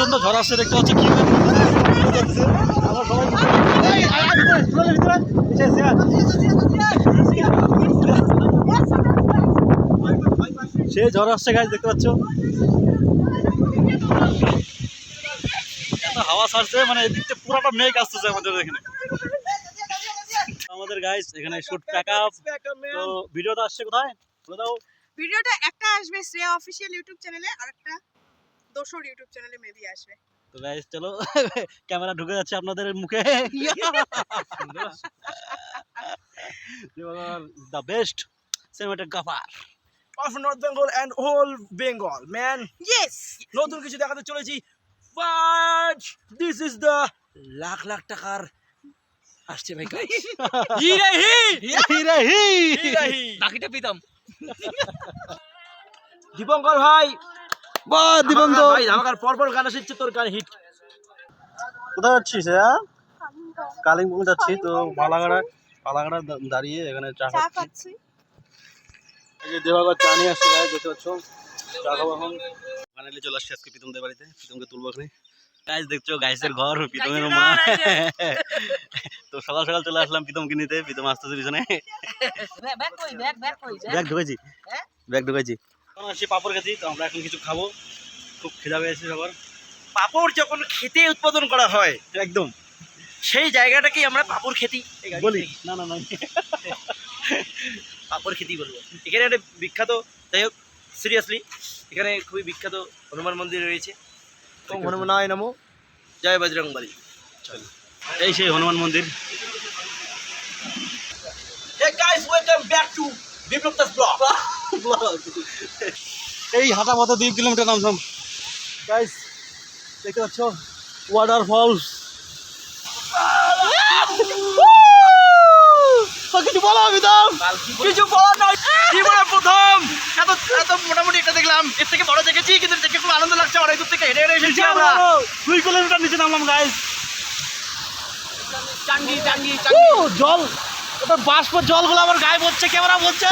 প্রচণ্ড ঝড় আসছে, দেখতে পাচ্ছি কি। সে ঝড় আসছে গাছ দেখতে পাচ্ছ? হাওয়া ছাড়ছে মানে এদিক থেকে পুরোটা মেঘ আসতেছে আমাদের এখানে। আমাদের গাইস এখানে শুট প্যাক আপ তো ভিডিওটা আসছে কোথায়? বলে দাও। ভিডিওটা একটা আসবে শ্রেয়া অফিসিয়াল ইউটিউব চ্যানেলে আর একটা দোসর ইউটিউব চ্যানেলে মেবি আসবে। তো গাইস চলো ক্যামেরা ঢুকে যাচ্ছে আপনাদের মুখে। The best cinematographer of north Bengal and whole Bengal man yes নতুন কিছু দেখাতে চলেছি। But this is the lakh lakh টাকার আসছে ভাই কাজ বাকিটা পিতাম দীপঙ্কর ভাই বা দিবন্ত ধামাকা ভাই ধামাকার পরপর গান আসছে তোর গান হিট। কোথায় যাচ্ছিস হ্যাঁ কালিম্পং যাচ্ছি তো পালাগাড়া পালাগাড়া দাঁড়িয়ে এখানে চা চা খাচ্ছি। খাচ্ছি। এই যে দেবাগর চা নিয়ে আসছে গায়ে দেখতে পাচ্ছ? চা খাব এখন। ফাইনালি চলে আসছি আজকে প্রীতমদের বাড়িতে প্রীতমকে তুলবো এখানে গাইজ দেখছ গাইসের ঘর প্রীতমের মা। তো সকাল সকাল চলে আসলাম প্রীতমকে নিতে প্রীতম আসতেছে পিছনে। ব্যাগ কই ব্যাগ ঢুকেছি। হ্যাঁ? ব্যাগ ঢুকেছি। এখন আসছি পাপড় তো আমরা এখন কিছু খাব। খুব খিদা পেয়েছে সবার। পাপড় যখন খেতে উৎপাদন করা হয় একদম সেই জায়গাটাকেই আমরা পাপড় খেতি বলি? না না না। পাপড় বলব। এখানে একটা বিখ্যাত যাই হোক সিরিয়াসলি এখানে খুবই বিখ্যাত হনুমান মন্দির রয়েছে। হনুমানায় নমো। জয় বজরং বলি। এই সেই হনুমান মন্দির। Hey guys, welcome back to এই হাঁটা পথে দুই কিলোমিটার নামলাম গাইস দেখতে পাচ্ছ? ওয়াটারফলস কিছু বলো কিছু জীবনে প্রথম। এত এত মোটামুটি দেখলাম। এর থেকে বড় দেখেছি কিন্তু দেখে খুব আনন্দ লাগছে অনেক দূর থেকে হেঁটে হেঁটে এসেছি আমরা। দুই কিলোমিটার নিচে নামলাম গাইস জল। ওটা বাষ্প জলগুলো আমার গায়ে পড়ছে ক্যামেরা বলছে।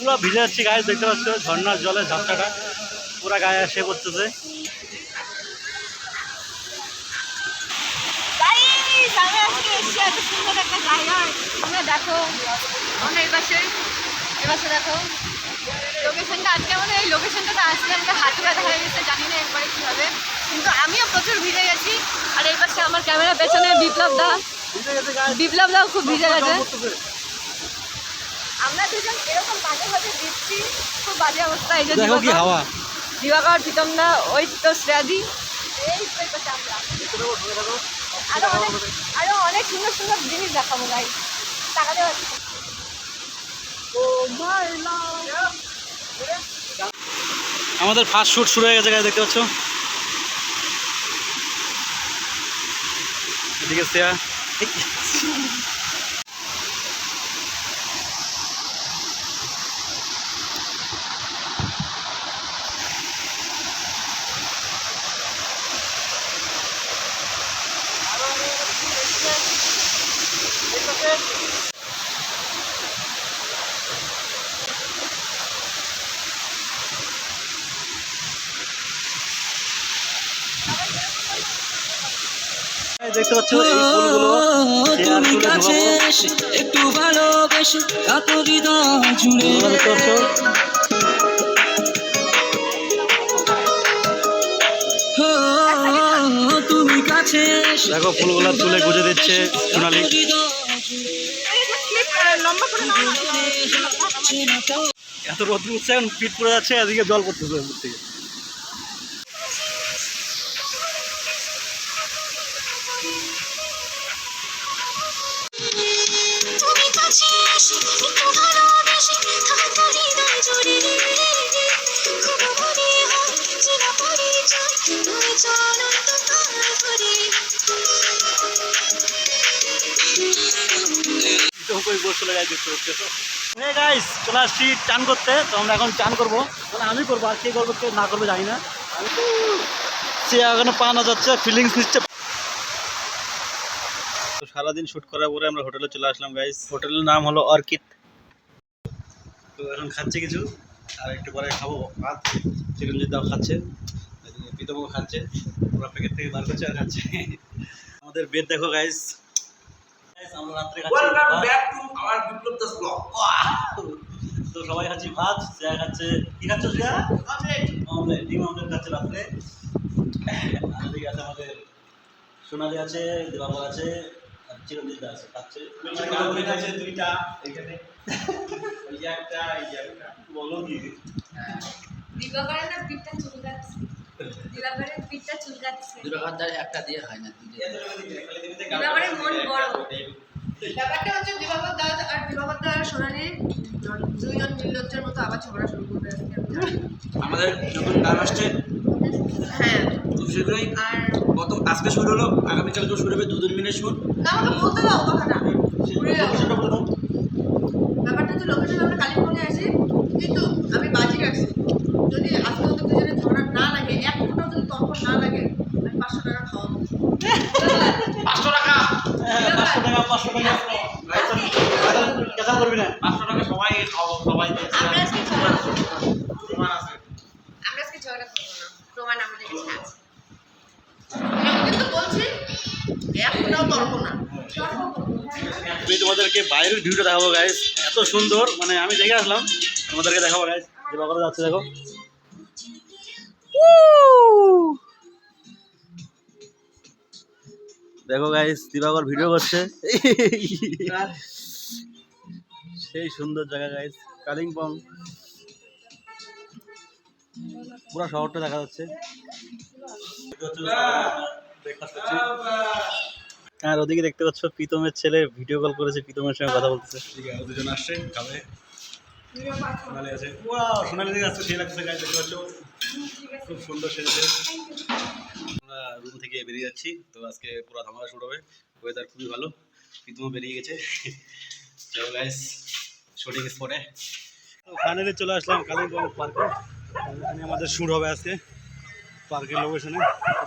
পুরো ভিজে যাচ্ছি গায়ে দেখতে পাচ্ছ ঝর্ণার জলে ঝাপটাটা। পুরো গায়ে এসে পড়তেছে। সুন্দর একটা জায়গায় তোমরা দেখো আমরা এই পাশে এই দেখো লোকেশনটা আজকে আমাদের এই লোকেশনটাতে আসলে আমাদের হাতে ব্যথা হয়ে গেছে জানি না একবারে কী হবে। কিন্তু আমিও প্রচুর ভিজে গেছি আর এই পাশে আমার ক্যামেরা পেছনে বিপ্লব দা। বিপ্লব দাও খুব ভিজে গেছে। আমরা দুজন এরকম বাজে বাজে দিচ্ছি খুব বাজে অবস্থা এই যে দিবাকর- হাওয়া। দিবাকর প্রীতম দা ওই তো শ্রেয়াদি। এই তো আমরা। আরও অনেক সুন্দর সুন্দর জিনিস দেখাবো ভাই টাকা দেওয়া আমাদের ফার্স্ট শুট শুরু হয়ে গেছে গায়ে দেখতে পাচ্ছ? এদিকে শ্রেয়া। তুমি কাছে। এসে একটু ভালোবেসে এত হৃদয় জুড়ে। তুমি কাছে দেখো ফুলগুলো তুলে গুজে দিচ্ছে সোনালি। এত রোদ উঠছে এখন পিট পড়ে যাচ্ছে এদিকে জল পড়তেছে থেকে। গাইস চলে আসছি চান করতে, তো আমরা এখন চান করব। মানে আমি করব, আর কে করব কে না করবে জানি না। সে এখনও পানা যাচ্ছে ফিলিংস নিচ্ছে। তো সারাদিন শ্যুট করার পরে আমরা হোটেলে চলে আসলাম গাইস হোটেলের নাম হলো অর্কিড। তো এখন খাচ্ছে কিছু, আর একটু পরে খাব ভাত। চিরঞ্জিত দাও খাচ্ছে প্রীতমও খাচ্ছে, ওরা প্যাকেট থেকে বার করছে আর খাচ্ছে। আমাদের বেড দেখো গাইস আমরা রাত্রে খাচ্ছি ভাত। তো সবাই খাচ্ছি ভাত শ্রেয়া খাচ্ছে। কি খাচ্ছ শ্রেয়া অমলেট ডিম অমলেট খাচ্ছে রাত্রে। আর এদিকে আছে আমাদের সোনালি আছে দেবাবর আছে আর চিরঞ্জিত আছে খাচ্ছে। আছে দুইটা এখানে বলো কি দিবাকরের না পিঠটা চুলকাচ্ছে দিবাকরের পিঠটা চুলকাচ্ছে। একটা দিয়ে হয় না দিবাকরের মন বড়। ব্যাপারটা হচ্ছে দিবাকর দাদ আর দিবাকর দা আর সোনালি দুইজন নির্লজ্জের মতো আবার ঝগড়া শুরু করবে আজকে। আমাদের নতুন গান আসছে হ্যাঁ। খুব শীঘ্রই। আর গত আজকে শুরু হলো আগামীকাল তো শুরু হবে দুদিন মিলে শুট না আমাকে বলতে দাও কথাটা। ব্যাপারটা হচ্ছে লোকেশন আমরা কালিম্পংয়ে আছি। কিন্তু আমি বাজি রাখছি যদি আজকে ওদের দুজনে ঝগড়া না লাগে এক ফোটাও যদি তর্ক না লাগে আমি পাঁচশো টাকা খাওয়াবো পাঁচশো টাকা হ্যাঁ, পাঁচশো টাকা পাঁচশো টাকা কেঁচা করবি না পাঁচশো টাকা সবাই খাওয়াবো সবাই আমরা আজকে ঝগড়া করব না। প্রমাণ আছে আমরা আজকে ঝগড়া করব না প্রমাণ আমাদের কাছে আছে আমি কিন্তু বলছি এক ফোটাও তর্ক না তর্ক করব হ্যাঁ। আমি তোমাদেরকে বাইরের ভিউটা দেখাবো গাইস এত সুন্দর। মানে আমি দেখে আসলাম তোমাদেরকে দেখাবো গাইস যে বাবারা যাচ্ছে দেখো। দেখো গাইস দিবাকর ভিডিও করছে। সেই সুন্দর জায়গা গাইস কালিম্পং। পুরো শহরটা দেখা যাচ্ছে। Breakfast করছি। আর ওদিকে দেখতে পাচ্ছ প্রীতমের ছেলে ভিডিও কল করেছে, প্রীতমের সঙ্গে কথা বলতেছে। দুজন আসছে খাবে আছে। খুব সুন্দর আমরা রুম থেকে বেরিয়ে যাচ্ছি, তো আজকে পুরো শুরু হবে। ওয়েদার খুবই ভালো, প্রীতমও বেরিয়ে গেছে। স্পটে চলে আসলাম কালিম্পং পার্কে আমাদের শুট হবে আজকে। পার্কের লোকেশনে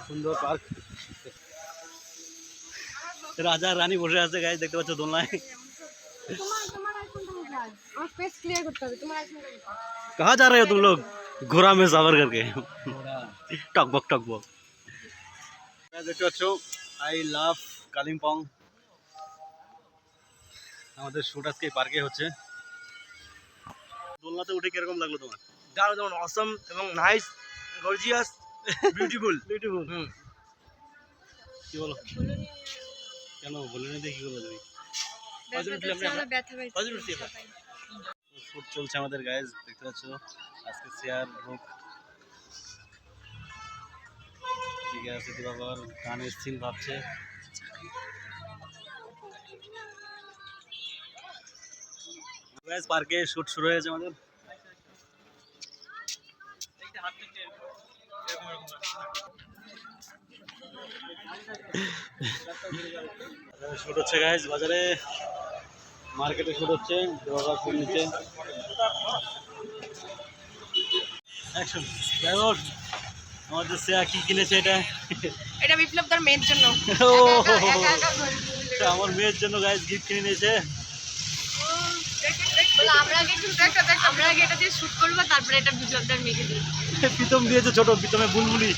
সুন্দর পার্ক রাজা আর রানী বসে আছে গাইজ দেখতে পাচ্ছ দোলনায় তোমার তোমার আইফোনটা কোথায় আমার ফেস ক্লিয়ার করতে হবে তোমার আইফোনটা কোথায় कहाँ जा रहे हो तुम लोग घोड़ा में सवार करके टकबक टकबक দেখতে পাচ্ছ আই লাভ কালিম্পং আমাদের শুট আজকে পার্কে হচ্ছে দোলনাতে উঠে কিরকম লাগলো তোমার দারুণ যেমন অসম এবং nice gorgeous beautiful beautiful hmm কি বলো কেন বলে নিতে কি করব তুমি. শুট চলছে আমাদের গায়ে দেখতে পাচ্ছ? আজকে চেয়ার বুক ঠিক আছে দিবাকর গানের সিন ভাবছে। গাইজ পার্কে শুট শুরু হয়েছে আমাদের। শুট হচ্ছে গাইজ বাজারে মার্কেটে শুট হচ্ছে ফুল নিচে অ্যাকশন ড্রাইভার কি কিনেছে এটা? এটা মেয়ের জন্য। আমার মেয়ের জন্য গাইজ গিফট কিনে নিয়েছে। আমরা আগে এটা দিয়ে শুট করব তারপরে এটা বিপ্লব মেয়েকে দিই প্রীতম দিয়েছে ছোট প্রীতমে বুলবুলি।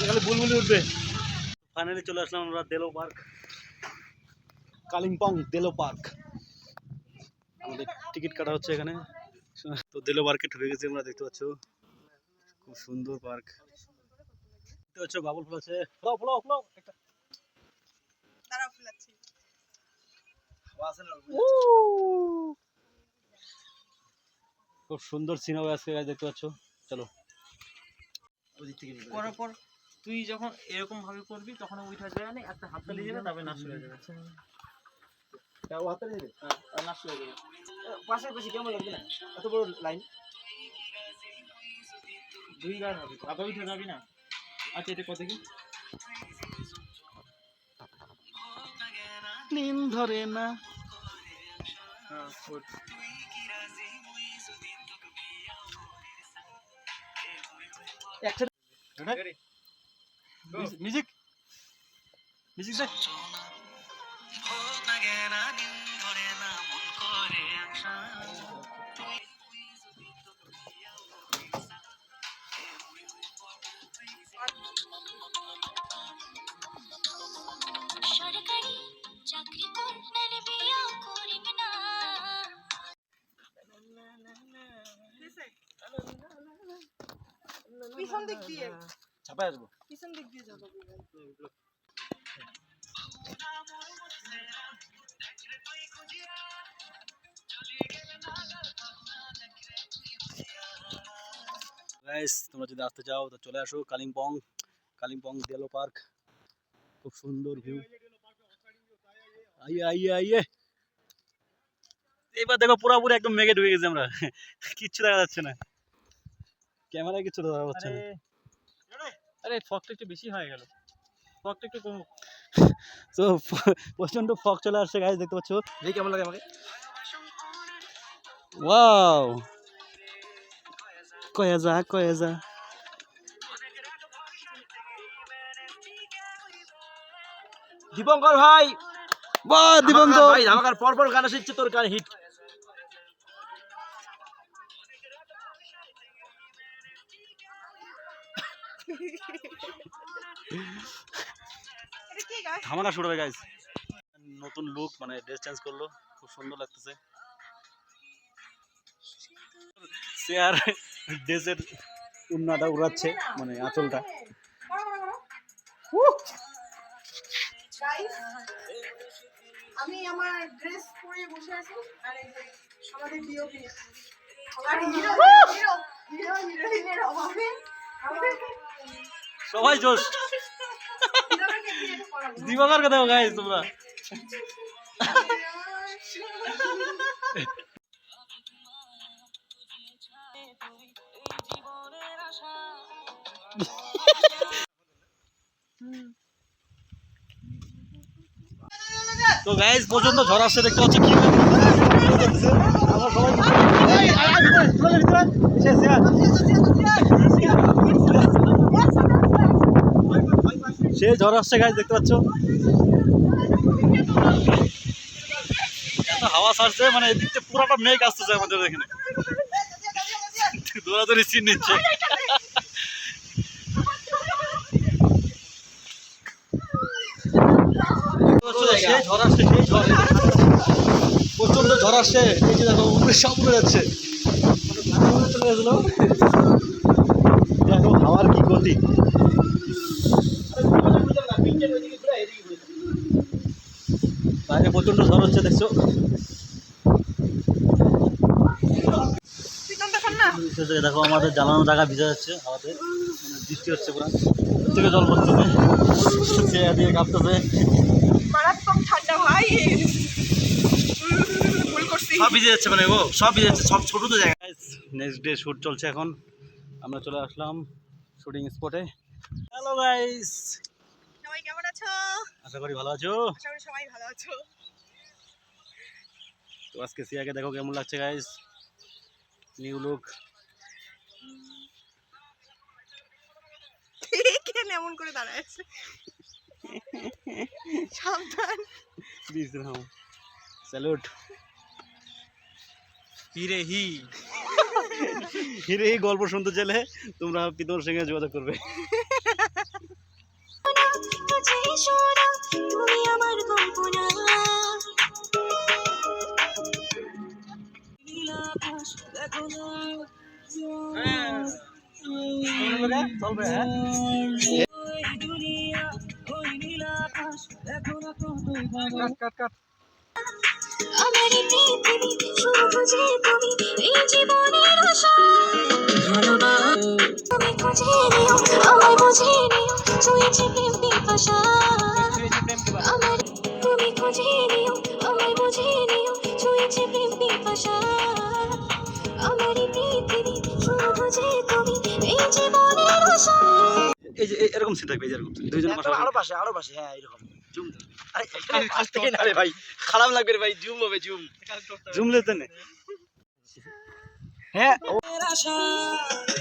খালি বুলবুলি উঠবে। ফাইনালি চলে আসলাম আমরা দেলো পার্ক। কালিম্পং দেলো পার্ক। আমাদের টিকিট কাটা হচ্ছে এখানে। তো দেলো পার্কে ঢুকে গেছি আমরা দেখতে পাচ্ছ? খুব সুন্দর পার্ক। দেখতে পাচ্ছ বাবুল ফুল আছে ফ্লাও ফ্লাও ফ্লাও। একটা। খুব সুন্দর সিন হবে আজকে দেখতে পাচ্ছ? চলো। করার পর তুই যখন এরকম ভাবে করবি তখন উঠে আসবে না একটা হাত তালি দেবে তারপরে নাচ হয়ে যাবে। হ্যাঁ, নাচ হয়ে যাবে। পাশে পাশাপাশি কেমন লাগবে না? এত বড় লাইন দুই গান হবে আবার উঠে যাবি না? আচ্ছা এটা কত কি নিন ধরে না। মিউজিক মিউজিক করিবে পিছন দিক দিয়ে ছাপাই আসব। পিছন দিক দিয়ে যাব গাইস তোমরা যদি আসতে চাও তো চলে আসো কালিম্পং। কালিম্পং ডেলো পার্ক খুব সুন্দর ভিউ আইয়ে আইয়ে আইয়ে। এবার দেখো পুরোপুরি একদম মেঘে ঢুকে গেছি আমরা। কিচ্ছু দেখা যাচ্ছে না। ক্যামেরায় কিচ্ছু দেখা যাচ্ছে না। আরে ফকটা একটু বেশি হয়ে গেল। ফকটা একটু কম তো প্রচণ্ড ফক চলে আসছে গাইস দেখতে পাচ্ছ? দেখি কেমন লাগে আমাকে। ওয়াও কয়ে যা কয়ে যা। দীপঙ্কর ভাই! বাহ দিবঙ্গ ধামাকার ভাই ধামাকার পর পর গান আসছে তোর গান হিট ধামাকা শুরু হবে গাইস নতুন লুক মানে ড্রেস চেঞ্জ করল খুব সুন্দর লাগতেছে সে আর ড্রেসের উন্নাটা উড়াচ্ছে মানে আঁচলটা আমি আমার ড্রেস পরে বসে আছি আর এই যে আমাদের ডিওপি আর হিরো হিরো হিরো হিরোইনের অভাবে আমাদের সবাই জোশ দিবাকার কথা গাইস তোমরা তো গাইস পর্যন্ত ঝড় আসছে দেখতে পাচ্ছ কি আমরা সবাই সে ঝড় আসছে গাছ দেখতে পাচ্ছ? হাওয়া ছাড়ছে মানে এদিক পুরোটা মেঘ আসতেছে আমাদের এখানে। দৌড়াদৌড়ি চিন নিচ্ছে। প্রচণ্ড ঝড় আসছে এই যে দেখো দেখো হাওয়ার কি গতি। বাইরে প্রচণ্ড ঝড় হচ্ছে দেখছ? দেখো আমাদের জ্বালানো জায়গা ভিজে যাচ্ছে হাওয়াতে মানে বৃষ্টি হচ্ছে পুরো। থেকে জল পড়তেছে দিয়ে কাঁপতেছে। ঠান্ডা ভাই। সব ভিজে যাচ্ছে মানে ও সব ভিজে যাচ্ছে সব ছোট তো জায়গা নেক্সট ডে শ্যুট চলছে এখন। আমরা চলে আসলাম শুটিং স্পটে হ্যালো গাইস সবাই কেমন আছো? আশা করি ভালো আছো। আশা করি সবাই ভালো আছো। আজকে সিয়াকে দেখো কেমন লাগছে গাইস নিউ লুক এমন করে দাঁড়ায় আছে। সাবধান। দিয়েছিলাম স্যালুট হিরে হি। হিরে এই গল্প শুনতে চাইলে তোমরা পিতর সঙ্গে যোগাযোগ করবে। ছুঁয়েছে প্রেম পিপাসা আমার পৃথিবী শুধু যে তুমি এই জীবনের আশা। এই যে এরকম সিন থাকবে এরকম দুইজন আরও পাশে আরও পাশে হ্যাঁ এরকম। জুম আরে কাছ থেকে না রে ভাই? খারাপ লাগবে রে ভাই জুম হবে জুম। জুম লেতে নে। হ্যাঁ আশা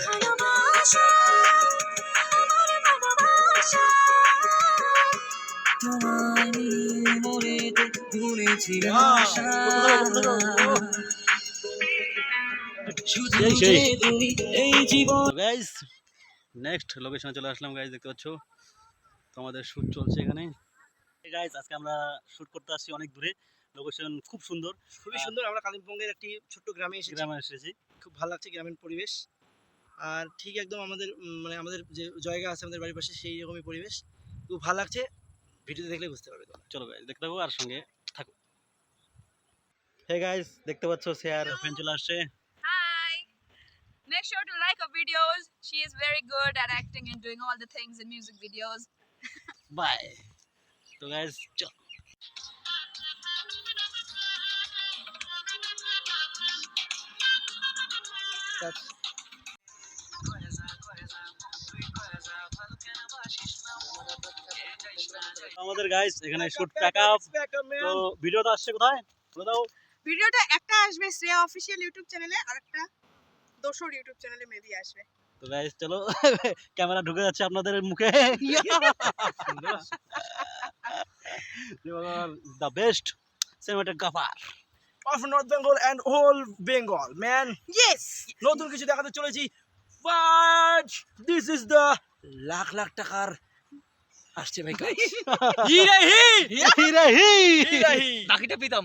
ভালোবাসা আমার ভালোবাসা। তোমায় নিয়ে আশা। নেক্সট লোকেশনে চলে আসলাম গাইস দেখতে পাচ্ছ? তো আমাদের শ্যুট চলছে এখানে। গাইস আজকে আমরা শ্যুট করতে আসছি অনেক দূরে। লোকেশন খুব সুন্দর। খুবই সুন্দর। আমরা কালিম্পংয়ের একটি ছোট্ট গ্রামে এসেছি। গ্রামে এসেছি। খুব ভালো লাগছে গ্রামীণ পরিবেশ। আর ঠিক একদম আমাদের মানে আমাদের যে জায়গা আছে আমাদের বাড়ির পাশে সেই রকমই পরিবেশ। খুব ভালো লাগছে। ভিডিওতে দেখলে বুঝতে পারবে তোমরা চলো গাইস দেখতে থাকো আর সঙ্গে থাকো হে গাইস দেখতে পাচ্ছ শেয়ার ফ্রেন্ড চলে আসছে Hi. Make sure to like her videos. She is very good at acting and doing all the things in music videos. Bye তো গাইস চল আমাদের গাইস এখানে শুট প্যাক আপ তো video তো আসছে কোথায়? বলে দাও। ভিডিওটা একটা আসবে শ্রেয়া অফিসিয়াল ইউটিউব চ্যানেলে আর একটা দোসর ইউটিউব চ্যানেলে মেবি আসবে। তো গাইস চলো। ক্যামেরা ঢুকে যাচ্ছে আপনাদের মুখে। The best cinematographer of north Bengal and whole Bengal man yes নতুন কিছু দেখাতে চলেছি। But this is the lakh lakh টাকার আসছে ভাই কাজ হিরাহি হিরাহি। বাকিটা পিতাম।